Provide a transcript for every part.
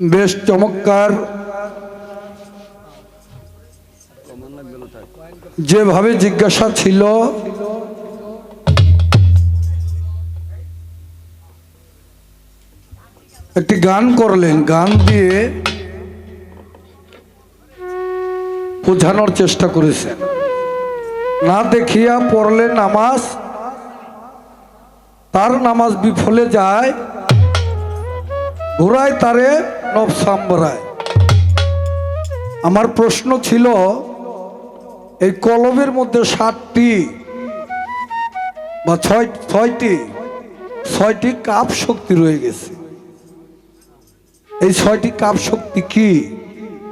বেশ চমৎকার। যেভাবে জিজ্ঞাসা ছিল। একটি গান করলেন, গান দিয়ে বোঝানোর চেষ্টা করেছেন। না দেখিয়া পড়লে নামাজ, তার নামাজ বিফলে যায় ঘোরায় তারে নবসাম্বরায় আমার প্রশ্ন ছিল, এই কলমের মধ্যে সাতটি বা ছয় ছয়টি ছয়টি কাপ শক্তি রয়ে গেছে। এই ছয়টি কাপ শক্তি কি?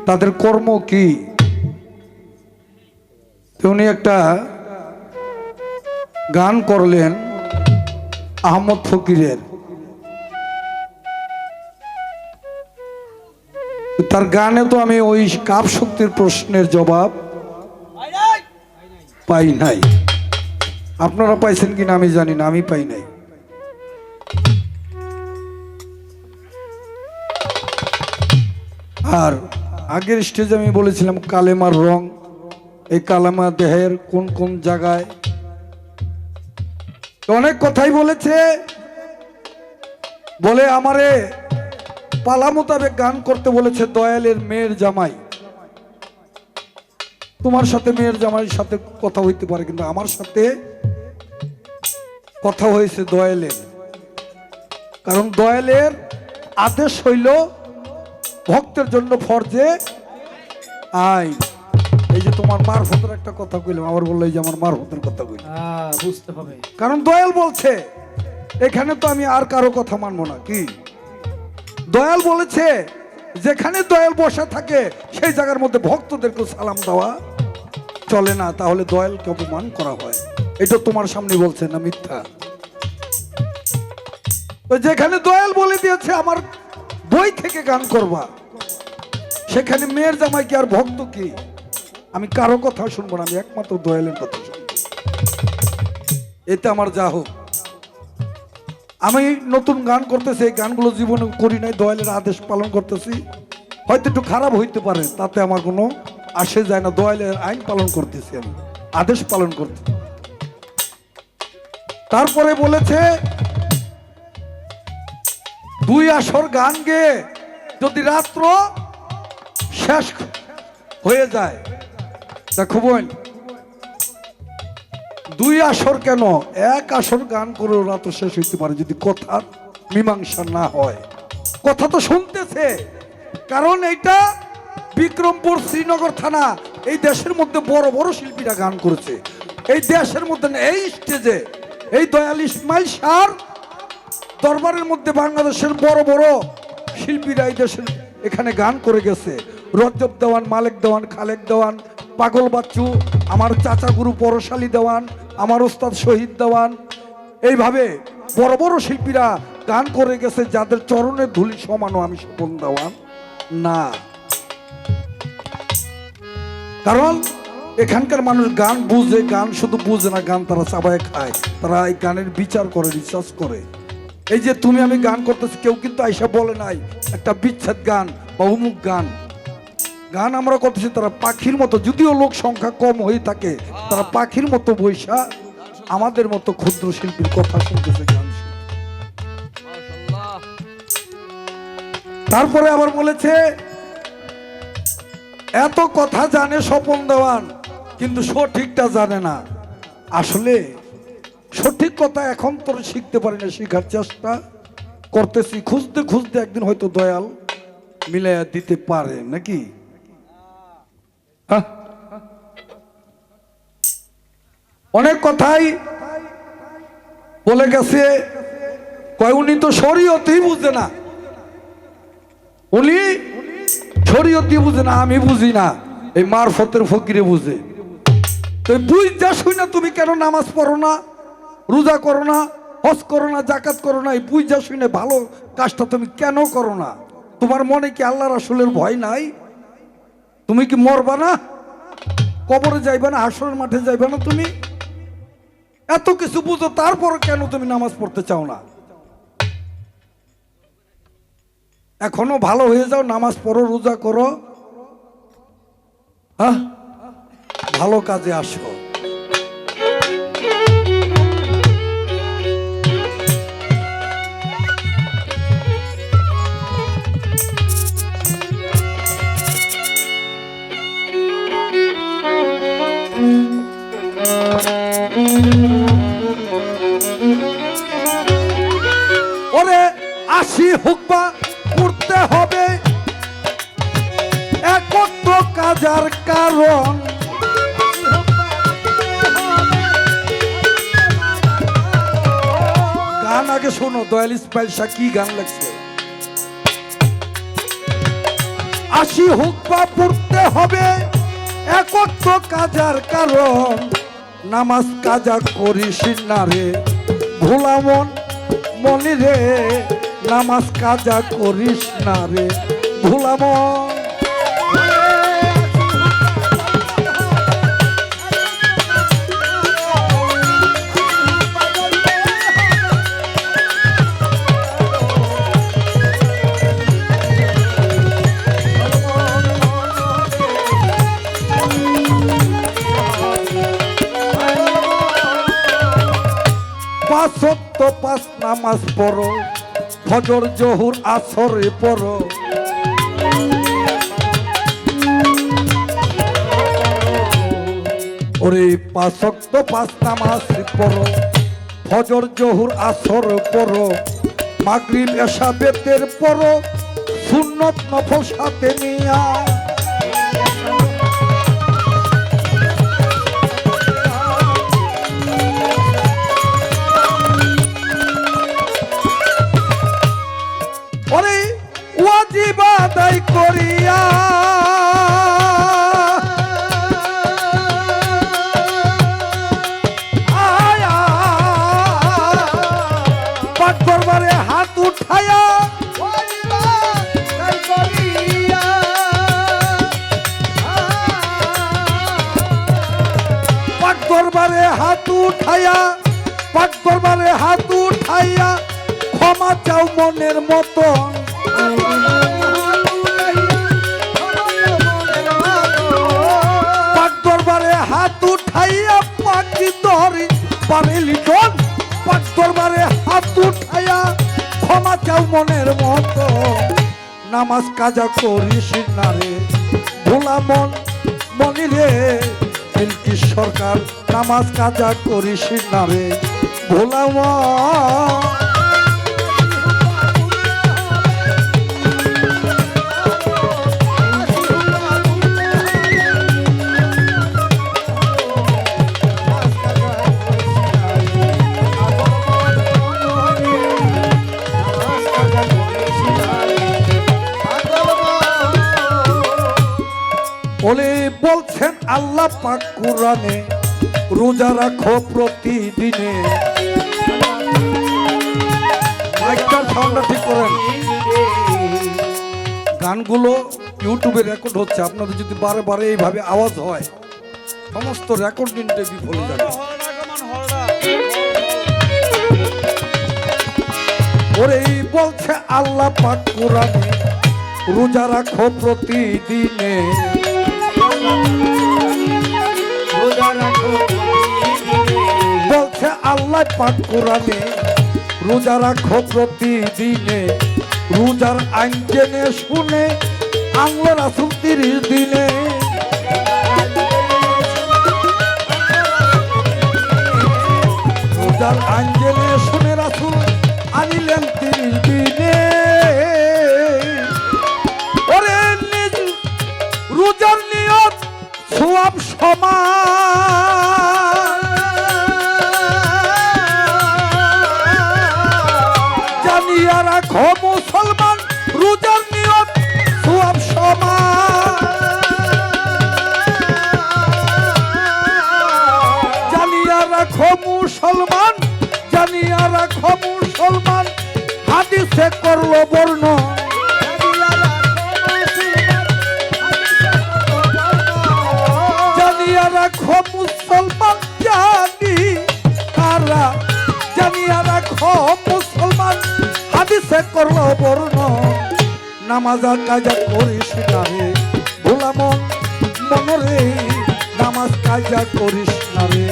তাদের কর্ম কি? উনি একটা গান করলেন আহমদ ফকিরের। তার গানে তো আমি ওই কাপ শক্তির প্রশ্নের জবাব পাই নাই। আপনারা পাইছেন কিনা আমি জানি না, আমি পাই নাই। আর আগের স্টেজে আমি বলেছিলাম, কালেমার রং, এই কালেমা দেহের কোন কোন জায়গায়? অনেক কথাই বলেছে। বলে আমারে পালা মোতাবেক গান করতে বলেছে দয়ালের মেয়ের জামাই। তোমার সাথে মেয়ের জামাইয়ের সাথে কথা হইতে পারে কিন্তু আমার সাথে কথা হয়েছে দয়ালের। কারণ দয়ালের আদেশ হইল ভক্তের জন্য ফরজে আই এই যে তোমার মার মারফতের একটা কথা কইলাম আবার বলল এই যে আমার মার মারফতের কথা কইলাম। হ্যাঁ বুঝতে হবে। কারণ দয়াল বলছে এখানে তো আমি আর কারও কথা মানবো না কি? দয়াল বলেছে, যেখানে দয়াল বসা থাকে, সেই জায়গার মধ্যে ভক্তদেরকে সালাম দেওয়া চলে না, তাহলে দয়ালকে অপমান করা হয়। এটা তোমার সামনে বলছে না মিথ্যা? যেখানে দয়াল বলে দিয়েছে, আমার বই থেকে গান করবা। সেখানে মেয়ের জামাই কি আর ভক্ত কি? আমি কারও কথা শুনব না, আমি একমাত্র দয়ালের কথা শুনব। এতে আমার যা হোক। আমি নতুন গান করতেছি, এই গানগুলো জীবনে করি নাই, দয়ালের আদেশ পালন করতেছি। হয়তো একটু খারাপ হইতে পারে, তাতে আমার কোনো আসে যায় না, দয়ালের আইন পালন করতেছি আমি, আদেশ পালন করতে তারপরে বলেছে, দুই আসর গান গেয়ে যদি রাত্র শেষ হয়ে যায়। দেখো বোন দুই আসর কেন? এক আসর গান করেও রাত শেষ হইতে পারে যদি কথার মীমাংসা না হয়। কথা তো শুনতেছে। কারণ এইটা বিক্রমপুর শ্রীনগর থানা এই দেশের মধ্যে বড় বড় শিল্পীরা গান করেছে। এই দেশের মধ্যে না, এই স্টেজে এই দয়াল ইসমাইল সার দরবারের মধ্যে বাংলাদেশের বড় বড় শিল্পীরা এই দেশের এখানে গান করে গেছে। রজব দেওয়ান মালেক দেওয়ান খালেক দেওয়ান পাগল বাচ্চু, আমার চাচা গুরু পরশালী দেওয়ান, আমার ওস্তাদ শহীদ দেওয়ান। এইভাবে বড় বড় শিল্পীরা গান করে গেছে, যাদের চরণের ধুলি সমানও আমি স্বপন দেওয়ান। না। কারণ এখানকার মানুষ গান বুঝে, গান শুধু বুঝে না, গান তারা চাবায় খায়। তারা এই গানের বিচার করে, রিসার্চ করে। এই যে তুমি আমি গান করতেছি, কেউ কিন্তু আইসা বলে নাই, একটা বিচ্ছেদ গান বা অমুক গান। গান আমরা করতেছি, তারা পাখির মতো, যদিও লোক সংখ্যা কম হয়ে থাকে, তারা পাখির মতো বৈশা আমাদের মতো ক্ষুদ্র শিল্পীর কথা শুনতেছে গান তারপরে আবার বলেছে, এত কথা জানে স্বপন দেওয়ান, কিন্তু সঠিকটা জানে না। আসলে সঠিক কথা এখন তোর শিখতে পারি না, শেখার চেষ্টা করতেছি। খুঁজতে খুঁজতে একদিন হয়তো দয়াল মিলাইয়া দিতে পারে, নাকি? অনেক কথাই বলে গেছে। কয়, উনি তো শরীয়তেই বুঝে না। উনি শরীয়তি বুঝে না, আমি বুঝি না। এই মারফতের ফকিরে বুঝে। তো বুঝ যা শুই না তুমি কেন নামাজ পড়ো না, রোজা করো না, হজ করো না জাকাত করো না, এই বুঝ যা শুই না ভালো কাজটা তুমি কেন করো না? তোমার মনে কি আল্লাহ রাসুলের ভয় নাই? তুমি কি মরবা না? কবরে যাইবা না? হাসরের মাঠে যাইবা না তুমি? এত কিছু বুঝো, তারপর কেন তুমি নামাজ পড়তে চাও না? এখনও ভালো হয়ে যাও, নামাজ পড়ো, রোজা করো। হ্যাঁ? ভালো কাজে আসো। ওরে আসি হুকবা করতে হবে। একত্র কাজার কারণ। গান আগে শোনো, দয়াল ইসমাইল কি গান লাগছে? আসি হুকবা পড়তে হবে একত্র কাজার কারণ। নামাজ কাজা করিস না রে। ভোলামন মনি রে, নামাজ কাজা করিস না রে। ভোলামন পাঁচ নামাজ পড়ো, ফজর, জহুর, আসরে পড়ো। ওরে পাঁচ সত্য পাঁচ নামাজ পড়ো, ফজর, জহুর, আসর পড়ো। মাগরিব এসা বেতের পড়ো, সুন্নত নফল সাথে নিয়া করিয়া। আয়া, পাক দরবারে হাত উঠায়া পাক দরবারে হাত উঠায়া পাক দরবারে হাত উঠাইয়া ক্ষমা চাও মনের মতন। হাত উঠাইয়া পাকি ধরি পারে লিটন পাক দরবারে হাত উঠাইয়া, ক্ষমা চাও মনের মতো। নামাজ কাজা করিস না রে, ভোলা মন, মনি রে। বিলকি সরকার নামাজ কাজা করিস না রে, ভোলা মন। পাক কোরআনে, রোজা রাখো প্রতিদিনে। ঠিক করেন। গানগুলো ইউটিউবে রেকর্ড হচ্ছে, আপনাদের যদি বারে বারে এইভাবে আওয়াজ হয়, সমস্ত রেকর্ডিংটা বিফলে যাবে। ওরে এই বলছে আল্লাহ পাক কোরআনে, রোজা রাখো প্রতিদিনে। আল্লাহ পাক কোরআনে রোজা রাখো প্রতিদিনে, রোজার আইন শুনে আংলো রাসুল তিরিশ দিনে। রোজার আইন জেনে শুনে রাসুল আনিলেন তিরিশ দিনে। রোজার নিয়ত সোয়াব সমান জানিয়া রাখো মুসলমান হাদিসে করল বর্ণ। জানিয়া রাখো মুসলমান জানি কারা। জানিয়া রাখো মুসলমান হাদিসে করল বর্ণ। নামাজা কাজা করিস না রে মনরে নামাজ কাজা করিস না রে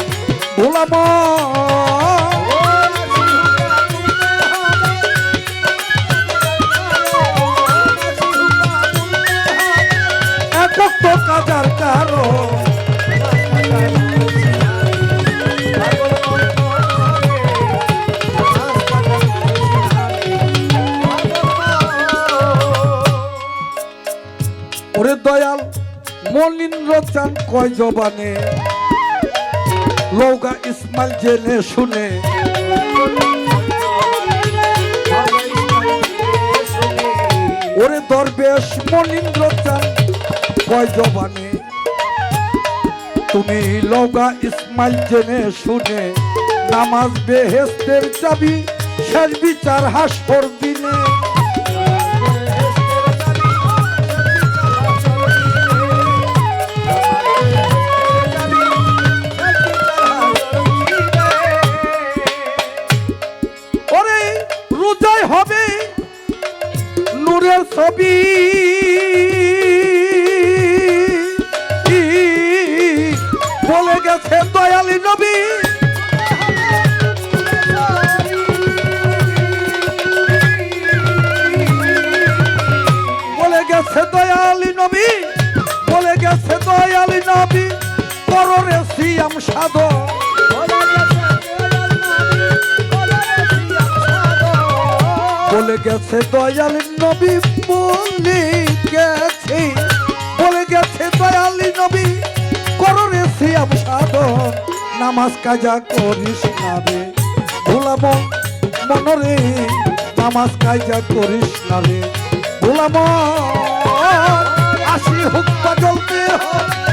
দয়াল মলিন্দ্র চান কয় জবানে? লৌকা ইসমাইল জেনে শুনে। ওরে দরবেশ মলিন্দ্র চান কয় জবানে। তুমি লৌকা ইসমাইল জেনে শুনে, নামাজ বেহেস্তের চাবি শেষ বিচার হাসর দিনে। ছবি বলে গেছে দয়ালি নবী? বলে গেছে দয়ালি নবী, বলে গেছে দয়ালি নবী পররে সিয়াম সাধন বলে গেছে দয়াল নবী বলে গেছে বলে গেছে দয়ালি নবী কররে সিয়াম সাধন, নামাজ কাজা করিস না রে ভোলাম মনরে, নামাজ কাজা করিস না রে ভোলাম, আসি হুক্কা জ্বলতে হয়।